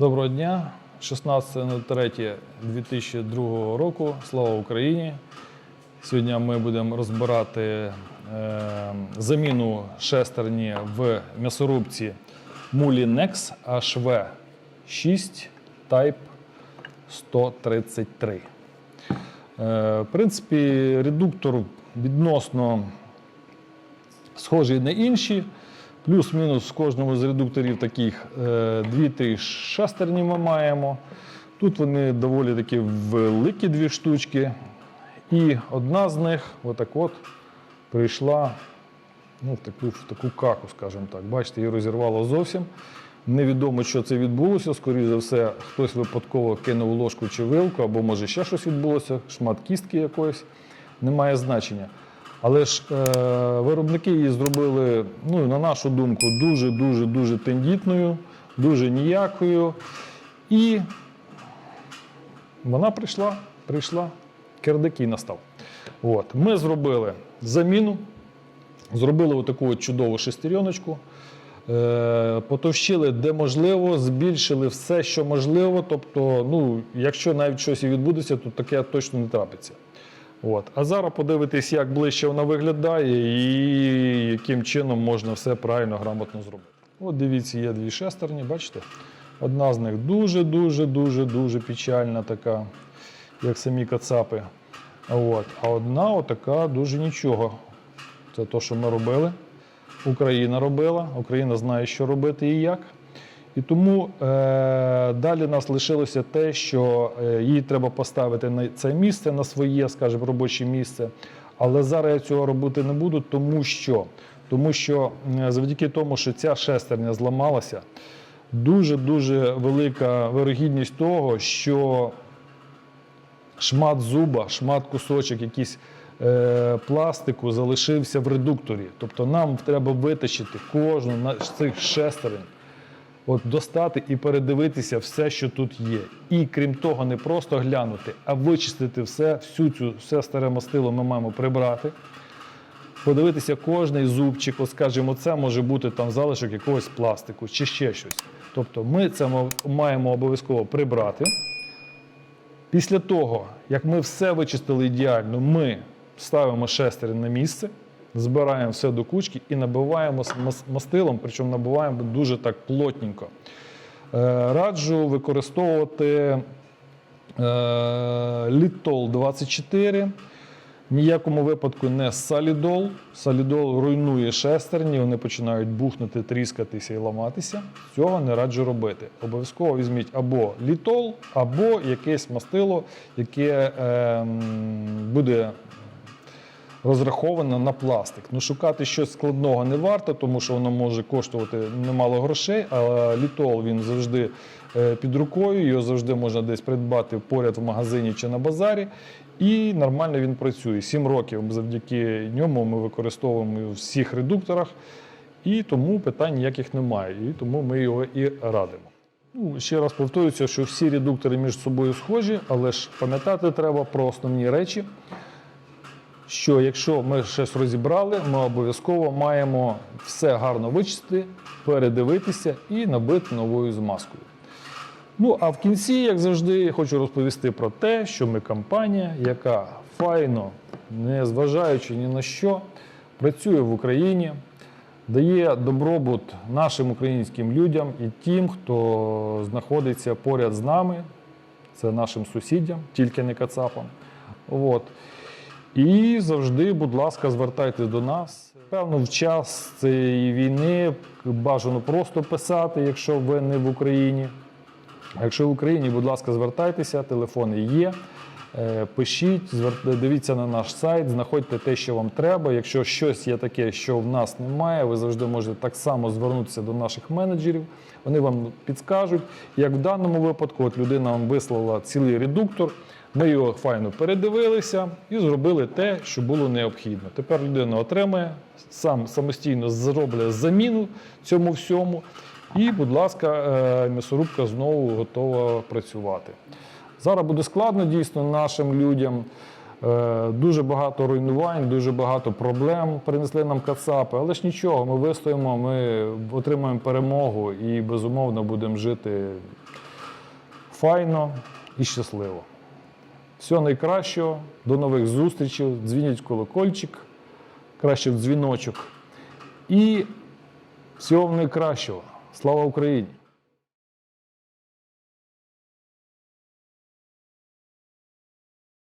Доброго дня, 16.03.2002 року. Слава Україні! Сьогодні ми будемо розбирати е, заміну шестерні в м'ясорубці Mulinex HV 6 Type 133. Е, в принципі, редуктор відносно схожі на інші. Плюс-мінус в кожному з редукторів таких е, дві-три шестерні ми маємо. Тут вони доволі такі великі дві штучки. І одна з них отак от прийшла ну, в, таку, в таку каку, скажімо так. Бачите, її розірвало зовсім. Невідомо, що це відбулося. Скоріше за все, хтось випадково кинув ложку чи вилку, або може ще щось відбулося, шмат кістки якоїсь. Немає значення. Але ж е, виробники її зробили, ну, на нашу думку, дуже-дуже дуже тендітною, дуже ніякою. І вона прийшла, прийшла, кердакій настав. От. Ми зробили заміну, зробили отаку от чудову шестереночку, е, потовщили де можливо, збільшили все, що можливо. Тобто, ну, якщо навіть щось і відбудеться, то таке точно не трапиться. От. А зараз подивитись, як ближче вона виглядає і яким чином можна все правильно, грамотно зробити. От дивіться, є дві шестерні, бачите? Одна з них дуже-дуже дуже дуже печальна така, як самі кацапи. От. А одна отака дуже нічого. Це те, що ми робили. Україна робила, Україна знає, що робити і як. І тому е, далі нас лишилося те, що е, її треба поставити на це місце, на своє, скажімо, робоче місце. Але зараз я цього робити не буду, тому що, тому що завдяки тому, що ця шестерня зламалася, дуже-дуже велика вирогідність того, що шмат зуба, шмат кусочок, якийсь е, пластику залишився в редукторі. Тобто нам треба витащити кожну з цих шестерень, от достати і передивитися все, що тут є. І крім того, не просто глянути, а вичистити все, всю цю все старе мастило ми маємо прибрати. Подивитися кожний зубчик, от скажімо, це може бути там залишок якогось пластику чи ще щось. Тобто ми це маємо обов'язково прибрати. Після того, як ми все вичистили ідеально, ми ставимо шестери на місце, збираємо все до кучки і набиваємо мастилом, причому набиваємо дуже так плотненько. Е, Раджу використовувати е, Літол 24. Ніякому випадку не салідол. Салідол руйнує шестерні, вони починають бухнути, тріскатися і ламатися. Цього не раджу робити. Обов'язково візьміть або літол, або якесь мастило, яке ем, буде розраховано на пластик. Ну, шукати щось складного не варто, тому що воно може коштувати немало грошей, а літол він завжди е, під рукою, його завжди можна десь придбати поряд в магазині чи на базарі. І нормально він працює. Сім років завдяки ньому ми використовуємо у всіх редукторах, і тому питань ніяких немає. І тому ми його і радимо. Ну, ще раз повторюся, що всі редуктори між собою схожі, але ж пам'ятати треба про основні речі що якщо ми щось розібрали, ми обов'язково маємо все гарно вичистити, передивитися і набити новою змазкою. Ну а в кінці, як завжди, хочу розповісти про те, що ми компанія, яка файно, не зважаючи ні на що, працює в Україні, дає добробут нашим українським людям і тим, хто знаходиться поряд з нами, це нашим сусідям, тільки не кацапам. От. І завжди, будь ласка, звертайтесь до нас. Певно, в час цієї війни бажано просто писати, якщо ви не в Україні. Якщо в Україні, будь ласка, звертайтеся, телефони є. Е, Пишіть, дивіться на наш сайт, знаходьте те, що вам треба. Якщо щось є таке, що в нас немає, ви завжди можете так само звернутися до наших менеджерів. Вони вам підскажуть. Як в даному випадку, от людина вам вислала цілий редуктор. Ми його файно передивилися і зробили те, що було необхідно. Тепер людина отримає, сам самостійно зробить заміну цьому всьому. І, будь ласка, е, м'ясорубка знову готова працювати. Зараз буде складно дійсно нашим людям. Е, Дуже багато руйнувань, дуже багато проблем принесли нам кацапи, але ж нічого, ми вистоїмо, ми отримаємо перемогу і безумовно будемо жити файно і щасливо. Всього найкращого, до нових зустрічей. Дзвінять в колокольчик, краще в дзвіночок. І всього найкращого. Слава Україні!